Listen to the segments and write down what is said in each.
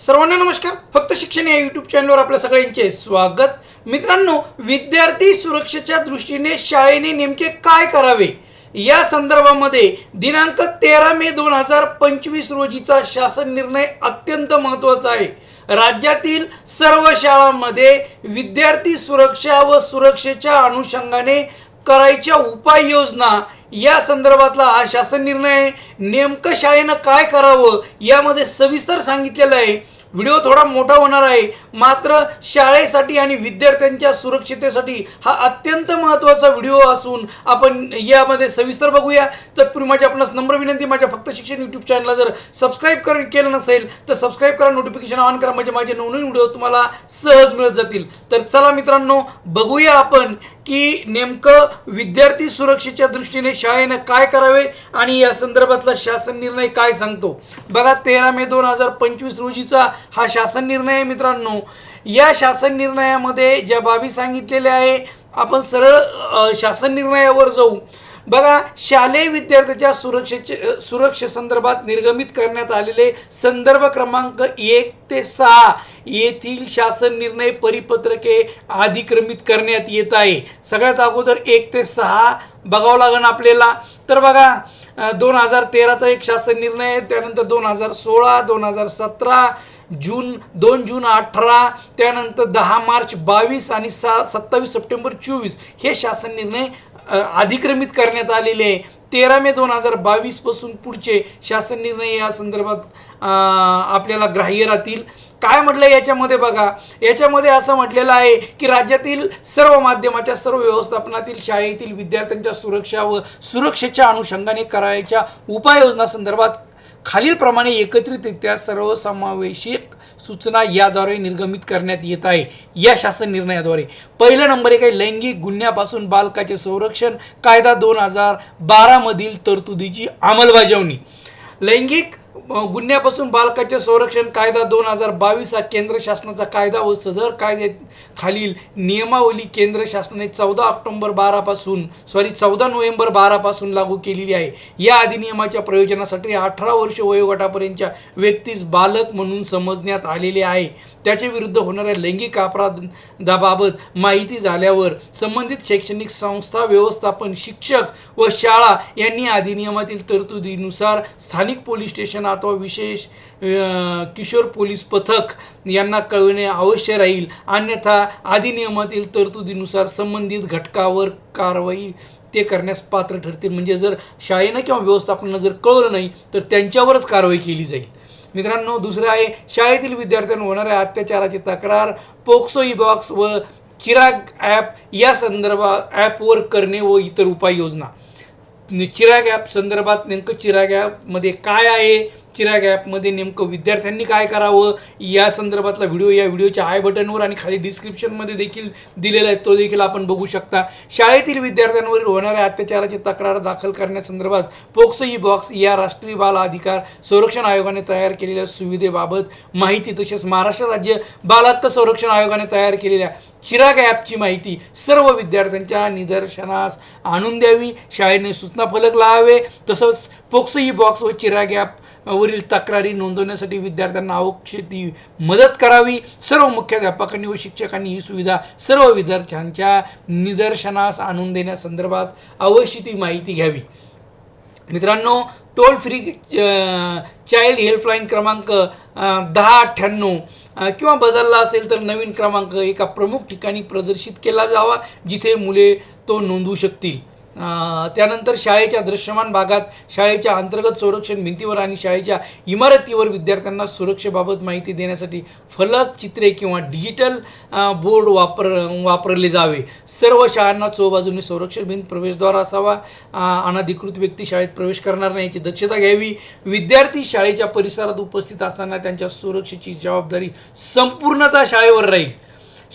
सर्वांना नमस्कार. फक्त शिक्षण या यूट्यूब चॅनलवर आपल्या सगळ्यांचे स्वागत. मित्रांनो विद्यार्थी सुरक्षेच्या दृष्टीने शाळेने नेमके काय करावे? या संदर्भामध्ये दिनांक तेरा मे दोन हजार पंचवीस रोजीचा शासन निर्णय अत्यंत महत्त्वाचा आहे. राज्यातील सर्व शाळांमध्ये विद्यार्थी सुरक्षा व सुरक्षेच्या अनुषंगाने करायच्या उपाययोजना या संदर्भातला हा शासन निर्णय नेमकं शाळेनं काय करावं यामध्ये सविस्तर सांगितलेलं आहे. व्हिडिओ थोडा मोठा होणार आहे. मात्र शाळेसाठी आणि विद्यार्थ्यांच्या सुरक्षितेसाठी हा अत्यंत महत्त्वाचा व्हिडिओ असून आपण यामध्ये सविस्तर बघूया. तत्पूर्वी माझी आपणास नम्र विनंती माझ्या फक्त शिक्षण यूट्यूब चॅनलला जर सबस्क्राईब कर केलं नसेल तर सबस्क्राईब करा नोटिफिकेशन ऑन करा. म्हणजे माझे नवनवीन व्हिडिओ तुम्हाला सहज मिळत जातील. तर चला मित्रांनो बघूया आपण की नेमकं विद्यार्थी सुरक्षेच्या दृष्टीने शाळेनं काय करावे आणि या संदर्भातला शासन निर्णय काय सांगतो? बघा तेरा मे दोन हजार पंचवीस रोजीचा हा शासन निर्णय आहे मित्रांनो. या शासन निर्णयामध्ये ज्या बाबी सांगितलेल्या आहे आपण सरळ शासन निर्णयावर जाऊ. बघा शालेय विद्यार्थ्याच्या सुरक्षेचे सुरक्षेसंदर्भात निर्गमित करण्यात आलेले संदर्भ क्रमांक एक ते सहा येथील शासन निर्णय परिपत्रके अधिक्रमित करण्यात येत आहे. सगळ्यात अगोदर एक ते सहा बघावं लागेल आपल्याला. तर बघा दोन हजार तेराचा एक शासन निर्णय आहे त्यानंतर दोन हजार सोळा दोन हजार सतरा जून दोन जून अठरा त्यानंतर दहा मार्च बावीस आणि सा सत्तावीस सप्टेंबर चोवीस हे शासन निर्णय अधिक्रमित करण्यात आलेले आहे. तेरा मे दोन हजार बावीसपासून पुढचे शासन निर्णय या संदर्भात आपल्याला ग्राह्य राहतील. काय म्हटलं याच्यामध्ये बघा याच्यामध्ये असं म्हटलेलं आहे की राज्यातील सर्व माध्यमाच्या सर्व व्यवस्थापनातील शाळेतील विद्यार्थ्यांच्या सुरक्षा व सुरक्षेच्या अनुषंगाने करायच्या उपाययोजना संदर्भात खालीलप्रमाणे एकत्रितरित्या सर्वसमावेशक सूचना याद्वारे निर्गमित करण्यात येत आहे. या शासन निर्णयाद्वारे. पहिला नंबर एक आहे लैंगिक गुन्ह्यापासून बालकाचे संरक्षण कायदा दोन हजार बारामधील तरतुदीची अंमलबजावणी. लैंगिक गुन्ह्यापासून बालकाचे संरक्षण कायदा दोन हजार बावीस हा केंद्र शासनाचा कायदा व सदर कायद्यात खालील नियमावली केंद्र शासनाने चौदा ऑक्टोंबर बारापासून सॉरी चौदा नोव्हेंबर बारापासून लागू केलेली आहे. या अधिनियमाच्या प्रयोजनासाठी अठरा वर्ष वयोगटापर्यंतच्या व्यक्तीस बालक म्हणून समजण्यात आलेले आहे. त्याच्या विरुद्ध होणाऱ्या लैंगिक अपराधाबाबत माहिती झाल्यावर संबंधित शैक्षणिक संस्था व्यवस्थापन शिक्षक व शाळा यांनी अधिनियमातील तरतुदीनुसार स्थानिक पोलीस स्टेशन अथवा विशेष किशोर पोलीस पथक यांना कळविणे अवश्य राहील. अन्यथा अधिनियमातील तरतुदीनुसार संबंधित घटकावर कारवाई ते करण्यास पात्र ठरतील. म्हणजे जर शाळेनं किंवा व्यवस्थापनानं जर कळवलं नाही तर त्यांच्यावरच कारवाई केली जाईल. मित्रांनो दुसरं आहे शाळेतील विद्यार्थ्यांवर होणाऱ्या अत्याचाराची तक्रार पोक्सो ई बॉक्स व चिराग ॲप या संदर्भात ॲपवर करणे व इतर उपाययोजना. चिराग ॲप संदर्भात नेमकं चिराग ॲपमध्ये काय आहे? चिराग ॲपमध्ये नेमकं विद्यार्थ्यांनी काय करावं? या संदर्भातला व्हिडिओ या व्हिडिओच्या आय बटनवर आणि खाली डिस्क्रिप्शनमध्ये देखील दिलेला आहे. तो देखील आपण बघू शकता. शाळेतील विद्यार्थ्यांवरील होणाऱ्या अत्याचाराची तक्रार दाखल करण्यासंदर्भात पोक्सो ई बॉक्स या राष्ट्रीय बाल अधिकार संरक्षण आयोगाने तयार केलेल्या सुविधेबाबत माहिती तसेच महाराष्ट्र राज्य बाल हक्क संरक्षण आयोगाने तयार केलेल्या चिराग ॲपची माहिती सर्व विद्यार्थ्यांच्या निदर्शनास आणून द्यावी. शाळेने सूचना फलक लावावे तसंच पोक्सो ई बॉक्स व चिराग ॲप वरील तक्रारी नोंदवण्यासाठी विद्यार्थ्यांना आवश्यक ती मदत करावी. सर्व मुख्याध्यापकांनी व शिक्षकांनी ही सुविधा सर्व विद्यार्थ्यांच्या निदर्शनास आणून देण्यासंदर्भात अवश्य ती माहिती घ्यावी. मित्रांनो टोल फ्री चाइल्ड हेल्पलाईन क्रमांक दहा अठ्ठ्याण्णव किंवा बदलला असेल तर नवीन क्रमांक एका प्रमुख ठिकाणी प्रदर्शित केला जावा जिथे मुले तो नोंदवू शकतील. त्यानंतर शाळेच्या दृश्यमान भागात शाळेच्या अंतर्गत संरक्षण भिंतीवर आणि शाळेच्या इमारतीवर विद्यार्थ्यांना सुरक्षेबाबत माहिती देण्यासाठी फलक चित्रे किंवा डिजिटल बोर्ड वापर वापरले जावे. सर्व शाळांना चोबाजूने संरक्षण भिंत प्रवेशद्वार असावा. अनाधिकृत अनधिकृत व्यक्ती शाळेत प्रवेश करणार नाही याची दक्षता घ्यावी. विद्यार्थी शाळेच्या परिसरात उपस्थित असताना त्यांच्या सुरक्षेची जबाबदारी संपूर्णतः शाळेवर राहील.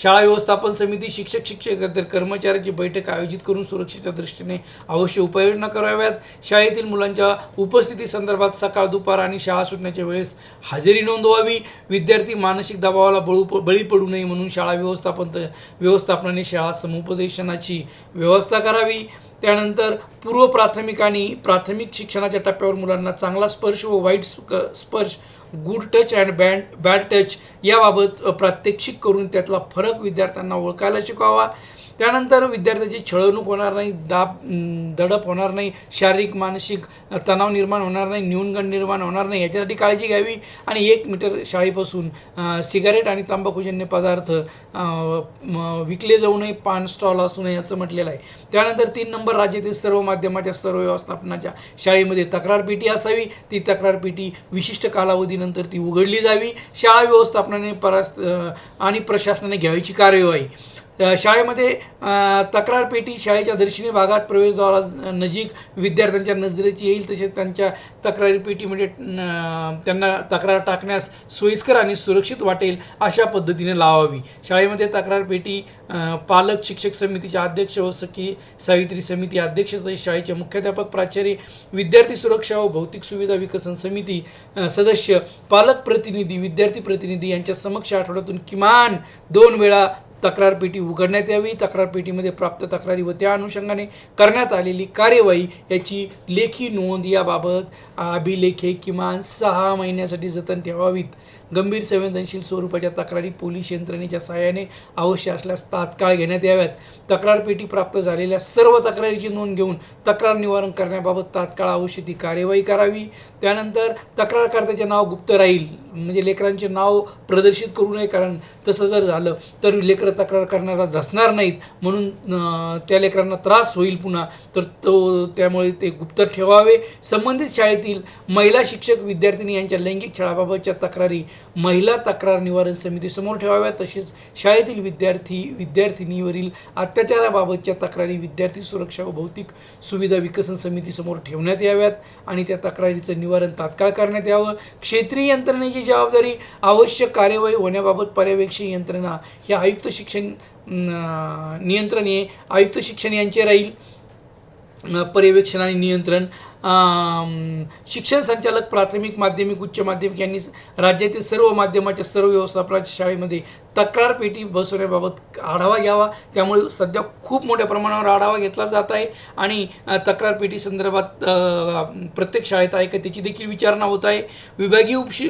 शाळा व्यवस्थापन समिती शिक्षक शिक्षक कर्मचाऱ्यांची बैठक आयोजित करून सुरक्षेच्या दृष्टीने अवश्य उपाययोजना कराव्यात. शाळेतील मुलांच्या उपस्थिती संदर्भात सकाळ दुपार आणि शाळा सुटण्याच्या वेळेस हजेरी नोंदवावी. विद्यार्थी मानसिक दबावाला बळू बळी पडू नये म्हणून शाळा व्यवस्थापन व्यवस्थापनाने शाळा समुपदेशनाची व्यवस्था करावी. त्यानंतर पूर्व प्राथमिक आणि प्राथमिक शिक्षणाच्या टप्प्यावर मुलांना चांगला स्पर्श व वाईट स्प- स्पर्श good touch and bad bad touch याबाबत प्रात्यक्षिक करून त्यातला फरक विद्यार्थ्यांना ओळखायला शिकवावा. त्यानंतर विद्यार्थ्याची छळवणूक होणार नाही दाब दडप होणार नाही शारीरिक मानसिक तणाव निर्माण होणार नाही न्यूनगंड निर्माण होणार नाही याच्यासाठी काळजी घ्यावी. आणि एक मीटर शाळेपासून सिगारेट आणि तंबाखूजन्य पदार्थ विकले जाऊ नये पान स्टॉल असू नये असं म्हटलेलं आहे. त्यानंतर तीन नंबर राज्यातील सर्व माध्यमाच्या सर्व व्यवस्थापनाच्या शाळेमध्ये तक्रार पेटी असावी. ती तक्रार पेटी विशिष्ट कालावधीनंतर ती उघडली जावी. शाळा व्यवस्थापनाने परास्त आणि प्रशासनाने घ्यायची कार्यवाही. शाळेमध्ये तक्रार पेटी शाळेच्या दर्शनी भागात प्रवेशद्वारा नजीक विद्यार्थ्यांच्या नजरेची येईल तसेच त्यांच्या तक्रारी पेटी म्हणजे त्यांना तक्रार टाकण्यास सोयीस्कर आणि सुरक्षित वाटेल अशा पद्धतीने लावावी. शाळेमध्ये तक्रार पेटी पालक शिक्षक समितीचे अध्यक्ष व सखी सावित्री समिती अध्यक्ष शाळेचे मुख्याध्यापक प्राचार्य विद्यार्थी सुरक्षा व भौतिक सुविधा विकसन समिती सदस्य पालक प्रतिनिधी विद्यार्थी प्रतिनिधी यांच्या समक्ष आठवड्यातून किमान दोन वेळा तक्रार पेटी उघडण्यात यावी तक्रार पेटीमध्ये प्राप्त तक्रारी व त्या अनुषंगाने करण्यात आलेली कार्यवाही याची लेखी नोंद याबाबत अभिलेखे किमान सहा महिन्यासाठी जतन ठेवावीत. गंभीर संवेदनशील स्वरूपाच्या तक्रारी पोलीस यंत्रणेच्या सहाय्याने अवश्य असल्यास तात्काळ घेण्यात याव्यात. तक्रारपेटी प्राप्त झालेल्या सर्व तक्रारीची नोंद घेऊन तक्रार निवारण करण्याबाबत तात्काळ अवश्य ती कार्यवाही करावी. त्यानंतर तक्रारकर्त्याचे नाव गुप्त राहील म्हणजे लेकरांचे नाव प्रदर्शित करू नये कारण तसं जर झालं तर लेकरं तक्रार करणारा धसणार नाहीत. म्हणून त्या लेकरांना त्रास होईल पुन्हा. तर तो त्यामुळे ते गुप्त ठेवावे. संबंधित शाळेतील महिला शिक्षक विद्यार्थिनी यांच्या लैंगिक छळाबाबतच्या तक्रारी महिला तक्रार निवारण समितीसमोर ठेवाव्या. तसेच शाळेतील विद्यार्थी विद्यार्थिनीवरील अत्याचाराबाबतच्या तक्रारी विद्यार्थी सुरक्षा व भौतिक सुविधा विकसन समितीसमोर ठेवण्यात याव्यात आणि त्या तक्रारीचं निवारण तात्काळ करण्यात यावं. क्षेत्रीय यंत्रणेची जबाबदारी आवश्यक कार्यवाही होण्याबाबत पर्यवेक्षण यंत्रणा ही आयुक्त शिक्षण नियंत्रण हे आयुक्त शिक्षण यांचे राहील. पर्यवेक्षण आणि नियंत्रण शिक्षण संचालक प्राथमिक माध्यमिक उच्च माध्यमिक यांनी राज्यातील सर्व माध्यमाच्या सर्व व्यवस्थापनाच्या शाळेमध्ये तक्रार पेटी बसवण्याबाबत आढावा घ्यावा. त्यामुळे सध्या खूप मोठ्या प्रमाणावर आढावा घेतला जात आहे आणि तक्रार पेटी संदर्भात प्रत्येक शाळेत आहे का त्याची देखील विचारणा होत आहे. विभागीय उपशि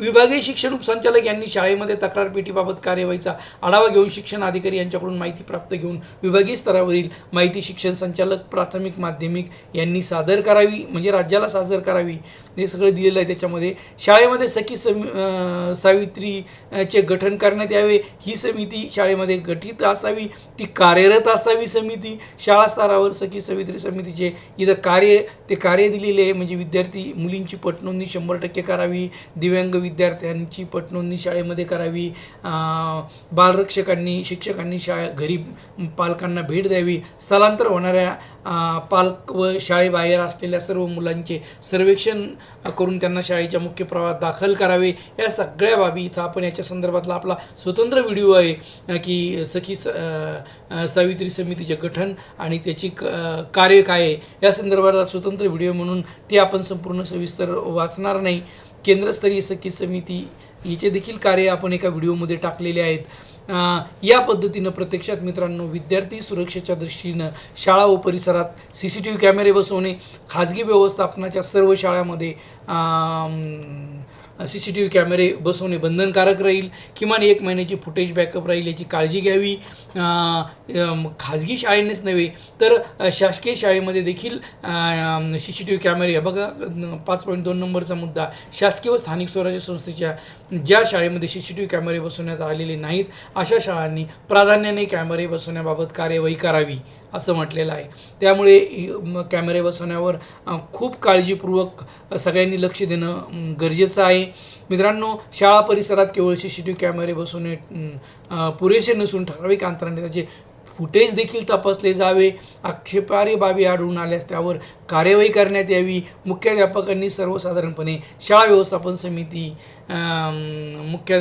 विभागीय शिक्षण उपसंचालक यांनी शाळेमध्ये तक्रार पेटीबाबत कार्यवाहीचा आढावा घेऊन शिक्षण अधिकारी यांच्याकडून माहिती प्राप्त घेऊन विभागीय स्तरावरील माहिती शिक्षण संचालक प्राथमिक माध्यमिक यांनी सादर करावी म्हणजे राज्याला सादर करावी. हे सगळं दिलेलं आहे त्याच्यामध्ये. शाळेमध्ये सखी सम सावित्रीचे गठन करण्यात यावे. ही समिती शाळेमध्ये गठीत असावी. ती कार्यरत असावी समिती. शाळा स्तरावर सखी सावित्री समितीचे इथं कार्य ते कार्य दिलेले आहे. म्हणजे विद्यार्थी मुलींची पटनोंदणी शंभर टक्के करावी. दिव्यांग विद्यार्थ्यांची पटनोंदणी शाळेमध्ये करावी. बालरक्षकांनी शिक्षकांनी शाळा घरी पालकांना भेट द्यावी. स्थलांतर होणाऱ्या पालक व शाळेबाहेर असलेल्या सर्व मुलांचे सर्वेक्षण करून त्यांना शाळेच्या मुख्य प्रवाहात दाखल करावे. या सगळ्या बाबी इथं आपण याच्या संदर्भातला आपला स्वतंत्र व्हिडिओ आहे की सखी स सावित्री समितीचे गठन आणि त्याची क कार्य काय आहे या संदर्भातला स्वतंत्र व्हिडिओ म्हणून ते आपण संपूर्ण सविस्तर वाचणार नाही. केंद्रस्तरीय सखी समिती याचे देखील कार्य आपण एका व्हिडिओमध्ये टाकलेले आहेत. या पद्धतीनं प्रत्यक्षात मित्रांनो विद्यार्थी सुरक्षेच्या दृष्टीनं शाळा व परिसरात सी सी टी व्ही कॅमेरे बसवणे खाजगी व्यवस्थापनाच्या सर्व शाळांमध्ये सी सी टी व्ही कॅमेरे बसवणे बंधनकारक राहील. किमान एक महिन्याची फुटेज बॅकअप राहील याची काळजी घ्यावी. खाजगी शाळेनेच नव्हे तर शासकीय शाळेमध्ये देखील सी सी टी व्ही कॅमेरे आहे बघा पाच पॉईंट दोन नंबरचा मुद्दा. शासकीय व स्थानिक स्वराज्य संस्थेच्या ज्या शाळेमध्ये सी सी टी व्ही कॅमेरे बसवण्यात आलेले नाहीत अशा शाळांनी प्राधान्याने कॅमेरे बसवण्याबाबत कार्यवाही करावी. असं म्हटलेलं आहे. त्यामुळे कॅमेरे बसवण्यावर खूप काळजीपूर्वक सगळ्यांनी लक्ष देणं गरजेचं आहे. मित्रांनो शाळा परिसरात केवळ सी सी टी व्ही कॅमेरे बसवणे पुरेसे नसून ठराविक अंतराने त्याचे फुटेज देखील तपासले जावे. आक्षेपार्ह बाबी आढळून आल्यास त्यावर कार्यवाही करण्यात यावी. मुख्याध्यापकांनी सर्वसाधारणपणे शाळा व्यवस्थापन समिती मुख्य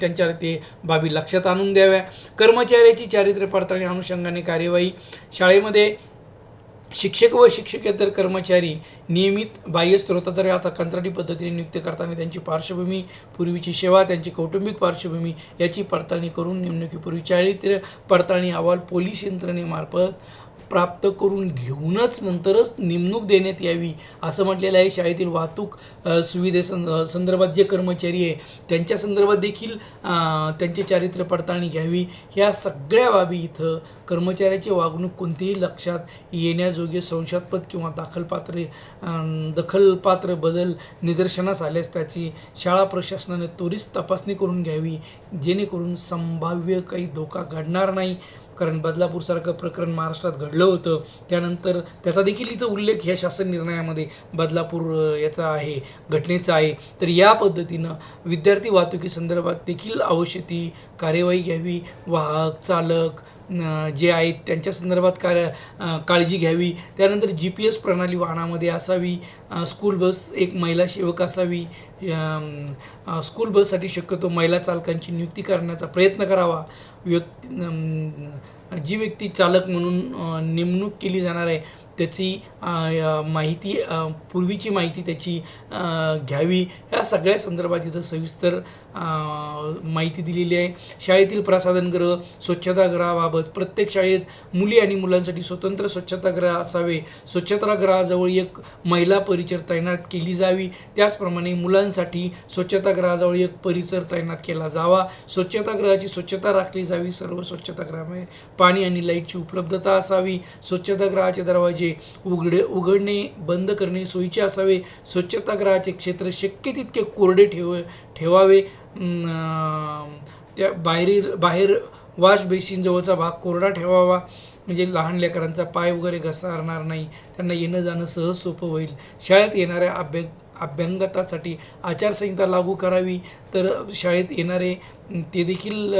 त्यांच्या ते बाबी लक्षात आणून द्याव्या. कर्मचाऱ्याची चारित्र्य पडताळणी अनुषंगाने कार्यवाही. शाळेमध्ये शिक्षक व शिक्षकेतर कर्मचारी नियमित बाह्य स्रोताद्वारे आता कंत्राटी पद्धतीने नियुक्त करताना त्यांची पार्श्वभूमी पूर्वीची सेवा त्यांची कौटुंबिक पार्श्वभूमी याची पडताळणी करून नेमणुकीपूर्वी चारित्र्य पडताळणी अहवाल पोलीस यंत्रणेमार्फत प्राप्त करून घेऊनच नंतरच नेमणूक देण्यात यावी असं म्हटलेलं आहे शाळेतील वाहतूक सुविधे सं संदर्भात जे कर्मचारी आहे त्यांच्या संदर्भात देखील त्यांचे त्यांची चारित्र्य पडताळणी घ्यावी. ह्या सगळ्या बाबी इथं कर्मचाऱ्याची वागणूक कोणतीही लक्षात येण्याजोगे संशयास्पद किंवा दाखलपात्र दखलपात्र बदल निदर्शनास आल्यास त्याची शाळा प्रशासनाने त्वरित तपासणी करून घ्यावी जेणेकरून संभाव्य काही धोका घडणार नाही. कारण बदलापूरसारखं प्रकरण महाराष्ट्रात घडलं होतं. त्यानंतर त्याचा देखील इथं उल्लेख ह्या शासन निर्णयामध्ये बदलापूर याचा आहे घटनेचा आहे. तर या पद्धतीनं विद्यार्थी वाहतुकीसंदर्भात देखील आवश्यक ती कार्यवाही घ्यावी. वाहक चालक जे आहेत त्यांच्या संदर्भात कार्य काळजी घ्यावी. त्यानंतर जी पी एस प्रणाली वाहनामध्ये असावी. स्कूल बस एक महिला सेवक असावी. स्कूल बससाठी शक्यतो महिला चालकांची नियुक्ती करण्याचा प्रयत्न करावा. व्यक्ती जी व्यक्ती चालक म्हणून नेमणूक केली जाणार आहे त्याची माहिती पूर्वीची माहिती त्याची घ्यावी. या सगळ्या संदर्भात इथं सविस्तर माहिती दिलेली आहे. शाळेतील प्रसाधनगृह स्वच्छतागृहाबाबत प्रत्येक शाळेत मुली आणि मुलांसाठी स्वतंत्र स्वच्छतागृह असावे. स्वच्छतागृहाजवळ एक महिला परिचर तैनात केली जावी. त्याचप्रमाणे मुलांसाठी स्वच्छतागृहाजवळ एक परिसर तैनात केला जावा. स्वच्छतागृहाची स्वच्छता राखली जावी. सर्व स्वच्छतागृहामध्ये पाणी आणि लाईटची उपलब्धता असावी. स्वच्छतागृहाचे दरवाजे उघडे उघडणे बंद करणे सोयीचे असावे. स्वच्छतागृहाचे क्षेत्र शक्य तितके कोरडे ठेव ठेवावे. त्या बाहेरील बाहेर वॉश बेसिनजवळचा भाग कोरडा ठेवावा. म्हणजे लहान लेकरांचा पाय वगैरे घसरणार नाही. त्यांना येणं जाणं सहज सोपं होईल. शाळेत येणाऱ्या अभ्यास अभ्यंगतासाठी आचारसंहिता लागू करावी. तर शाळेत येणारे ते देखील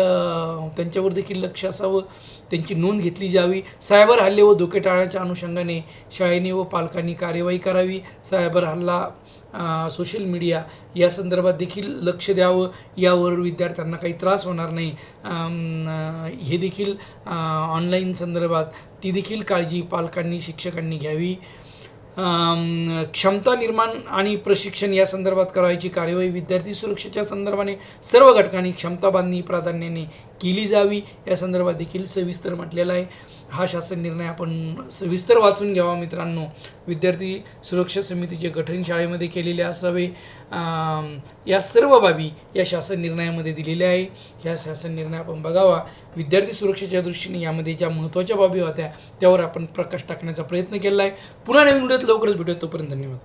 त्यांच्यावर देखील लक्ष असावं. त्यांची नोंद घेतली जावी. सायबर हल्ले व धोके टाळण्याच्या अनुषंगाने शाळेने व पालकांनी कार्यवाही करावी. सायबर हल्ला सोशल मीडिया या संदर्भात देखील लक्ष द्यावं. यावर विद्यार्थ्यांना काही त्रास होणार नाही. हे देखील ऑनलाईन संदर्भात ती देखील काळजी पालकांनी शिक्षकांनी घ्यावी. क्षमता निर्माण आणि प्रशिक्षण या संदर्भात करायची कार्यवाही विद्यार्थी सुरक्षेच्या संदर्भाने सर्व घटकांनी क्षमता बांधणी प्राधान्याने केली जावी या संदर्भात देखील सविस्तर म्हटलेला आहे. हा शासन निर्णय आपण सविस्तर वाचून घ्यावा मित्रांनो. विद्यार्थी सुरक्षा समितीचे गठन शाळेमध्ये केलेले असावे. या सर्व बाबी या शासन निर्णयामध्ये दिलेल्या आहे. ह्या शासन निर्णय आपण बघावा. विद्यार्थी सुरक्षेच्या दृष्टीने यामध्ये ज्या महत्त्वाच्या बाबी होत्या त्यावर आपण प्रकाश टाकण्याचा प्रयत्न केला आहे. पुन्हा नवीन व्हिडिओत लवकरच भेटूया तोपर्यंत धन्यवाद.